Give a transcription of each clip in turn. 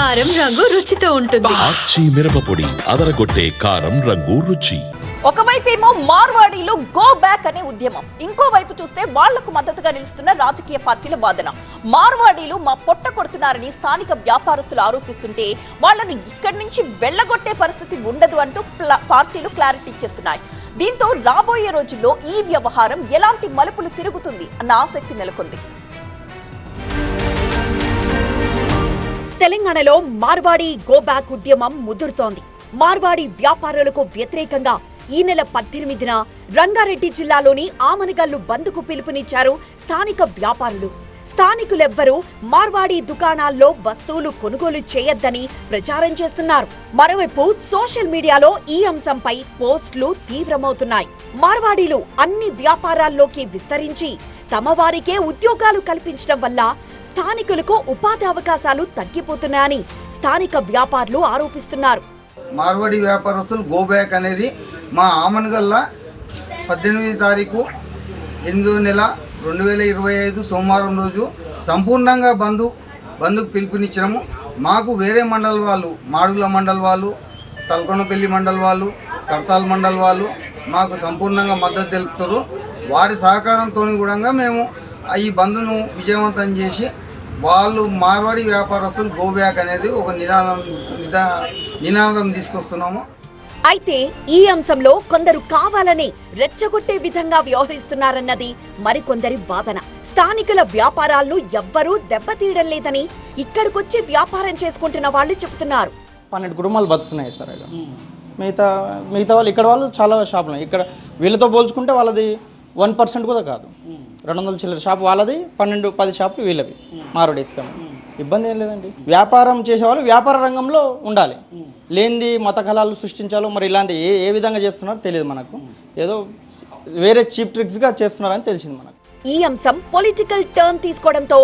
కారం రంగు రుచితో ఉంటుంది. మిరపపొడి అదరగొట్టే కారం రంగు రుచి. ఒకవైపేమో మార్వాడీలు గో బ్యాక్ అనే ఉద్యమం. ఇంకో వైపు చూస్తే వాళ్ళకు మద్దతుగా నిలుస్తున్న రాజకీయ పార్టీల వాదన. మార్వాడీలు మా పొట్ట కొడుతున్నారని స్థానిక వ్యాపారస్తులు ఆరోపిస్తుంటే వాళ్ళను ఇక్కడి నుంచి వెళ్ళగొట్టే పరిస్థితి ఉండదు అంటూ పార్టీలు క్లారిటీ ఇచ్చేస్తున్నాయి. దీంతో రాబోయే రోజుల్లో ఈ వ్యవహారం ఎలాంటి మలుపులు తిరుగుతుంది అన్న ఆసక్తి నెలకొంది. తెలంగాణలో మార్వాడి గోబ్యాక్ ఉద్యమం ముదురుతోంది. మార్వాడి వ్యాపారులకు వ్యతిరేకంగా ఈ నెల పద్దెనిమిదిన రంగారెడ్డి జిల్లాలోని ఆమనగల్లు బంద్కు పిలుపునిచ్చారు స్థానిక వ్యాపారులు. స్థానికులెవ్వరూ మార్వాడి దుకాణాల్లో వస్తువులు కొనుగోలు చేయొద్దని ప్రచారం చేస్తున్నారు. మరోవైపు సోషల్ మీడియాలో ఈ అంశంపై పోస్టులు తీవ్రమవుతున్నాయి. మార్వాడీలు అన్ని వ్యాపారాల్లోకి విస్తరించి తమ వారికే ఉద్యోగాలు కల్పించడం వల్ల స్థానికులకు ఉపాధి అవకాశాలు తగ్గిపోతున్నాయని స్థానిక వ్యాపారులు ఆరోపిస్తున్నారు. మార్వాడి వ్యాపారస్తులు గో బ్యాక్ అనేది మా ఆమన్గల్లా పద్దెనిమిది తారీఖు ఎనిమిదో నెల రెండు వేల ఇరవై ఐదు సోమవారం రోజు సంపూర్ణంగా బంధు బంధుకు పిలుపునిచ్చినాము. మాకు వేరే మండల వాళ్ళు మాడుగుల మండల వాళ్ళు తలకొండపల్లి మండల వాళ్ళు కడతాల్ మండల వాళ్ళు మాకు సంపూర్ణంగా మద్దతు తెలుపుతారు. వారి సహకారంతో కూడా మేము ఈ బంధును విజయవంతం చేసి వాళ్ళు మార్వాడి వ్యాపారస్తులు గో బ్యాక్ అనేది ఒక నినాదం నిదా నినాదం తీసుకొస్తున్నాము. అయితే ఈ అంశంలో కొందరు కావాలని రెచ్చగొట్టే విధంగా వ్యవహరిస్తున్నారన్నది మరికొందరి వాదన. స్థానికుల వ్యాపారాలను ఎవ్వరూ దెబ్బతీయడం లేదని ఇక్కడికొచ్చి వ్యాపారం చేసుకుంటున్న వాళ్ళు చెబుతున్నారు. పన్నెండు కుటుంబాలు బతుకుతున్నాయి సార్ మిగతా మిగతా వాళ్ళు ఇక్కడ వాళ్ళు చాలా షాపులు ఇక్కడ వీళ్ళతో పోల్చుకుంటే వాళ్ళది వన్ పర్సెంట్ కూడా కాదు. రెండు వందల చిల్లర షాప్ వాళ్ళది పన్నెండు పది షాపులు వీళ్ళవి. మారోడేస్ కానీ ఇబ్బంది ఏం లేదండి. వ్యాపారం చేసేవాళ్ళు వ్యాపార రంగంలో ఉండాలి. లేనిది మత కళాలు సృష్టించాలో మరి ఇలాంటి ఏ ఏ విధంగా చేస్తున్నారో తెలియదు మనకు. ఏదో వేరే చీప్ ట్రిక్స్గా చేస్తున్నారని తెలిసింది మనకు. ఈ అంశం పొలిటికల్ టర్న్ తీసుకోవడంతో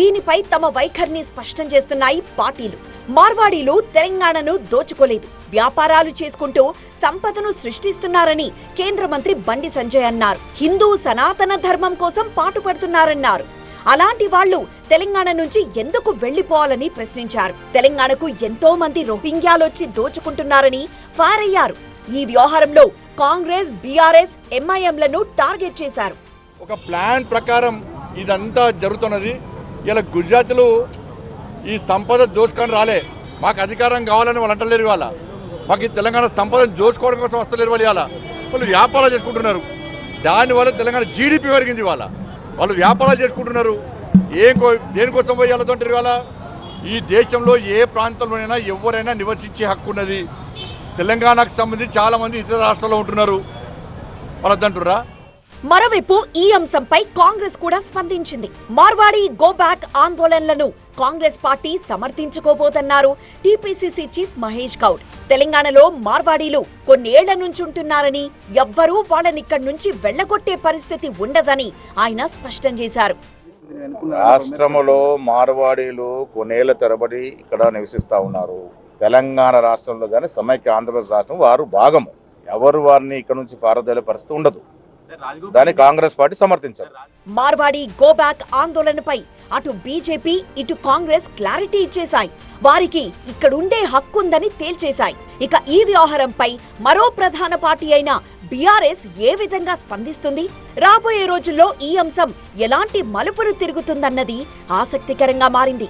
దీనిపై తమ వైఖరిని స్పష్టం చేస్తున్నాయి పార్టీలు. మార్వాడీలు తెలంగాణను దోచుకోలేదు. వ్యాపారాలు చేసుకుంటూ సంపదను సృష్టిస్తున్నారని కేంద్ర మంత్రి బండి సంజయ్ అన్నారు. హిందూ సనాతన ధర్మం కోసం పాటుపడుతున్నారన్నారు. అలాంటి వాళ్ళు తెలంగాణ నుంచి ఎందుకు వెళ్ళిపోవాలని ప్రశ్నించారు. తెలంగాణకు ఎంతో మంది రోహింగ్యాలొచ్చి దోచుకుంటున్నారని ఫైర్ అయ్యారు ఈ వ్యవహారంలో కాంగ్రెస్ బీఆర్ఎస్ ఎంఐఎంలను టార్గెట్ చేశారు. ఒక ప్లాన్ ప్రకారం ఇదంతా జరుగుతున్నది. ఇలా గుజరాత్లో ఈ సంపద దోచుకొని రాలే. మాకు అధికారం కావాలని వాళ్ళు అంటలేరు ఇవాళ. మాకు ఈ తెలంగాణ సంపద దోచుకోవడం కోసం వస్తలేరు వాళ్ళు ఇవాళ. వాళ్ళు వ్యాపారాలు చేసుకుంటున్నారు. దానివల్ల తెలంగాణ జీడిపి పెరిగింది ఇవాళ. వాళ్ళు వ్యాపారాలు చేసుకుంటున్నారు. ఏం కో దేనికోసం పోయి వెళ్ళదంటారు ఇవాళ? ఈ దేశంలో ఏ ప్రాంతంలోనైనా ఎవరైనా నివసించే హక్కు ఉన్నది. తెలంగాణకు సంబంధించి చాలామంది ఇతర రాష్ట్రాల్లో ఉంటున్నారు. వాళ్ళదంటురా మరోవైపు ఈ అంశంపై కాంగ్రెస్ కూడా స్పందించింది. మార్వాడి గో బ్యాక్ ఆందోళనలను Congress party సమర్థించుకోబోతున్నారు. TPCC chief Mahesh Goud. తెలంగాణలో మార్వాడీలు కొన్నేళ్ళ నుంచి ఉంటున్నారని ఎవ్వరూ వాళ్ళనిక్కడి నుంచి వెళ్ళగొట్టే పరిస్థితి ఉండదని ఆయన స్పష్టం చేశారు. రాష్ట్రములో మార్వాడీలు కొన్నేళ్ళ తరబడి ఇక్కడ నివసిస్తూ ఉన్నారు. తెలంగాణ రాష్ట్రంలో కానీ సమైక్య ఆంధ్రప్రదేశ్ రాష్ట్రం వారు భాగము. ఎవరు వారిని ఇక్కడ నుంచి పారదోలే పరిస్థితి ఉండదు. దాన్ని కాంగ్రెస్ పార్టీ సమర్థించారు మార్వాడి గో బ్యాక్ ఆందోళనపై అటు బీజేపీ ఇటు కాంగ్రెస్ క్లారిటీ ఇచ్చేశాయి. వారికి ఇక్కడుండే హక్కుందని తేల్చేశాయి. ఇక ఈ వ్యవహారంపై మరో ప్రధాన పార్టీ అయిన బీఆర్ఎస్ ఏ విధంగా స్పందిస్తుంది? రాబోయే రోజుల్లో ఈ అంశం ఎలాంటి మలుపులు తిరుగుతుందన్నది ఆసక్తికరంగా మారింది.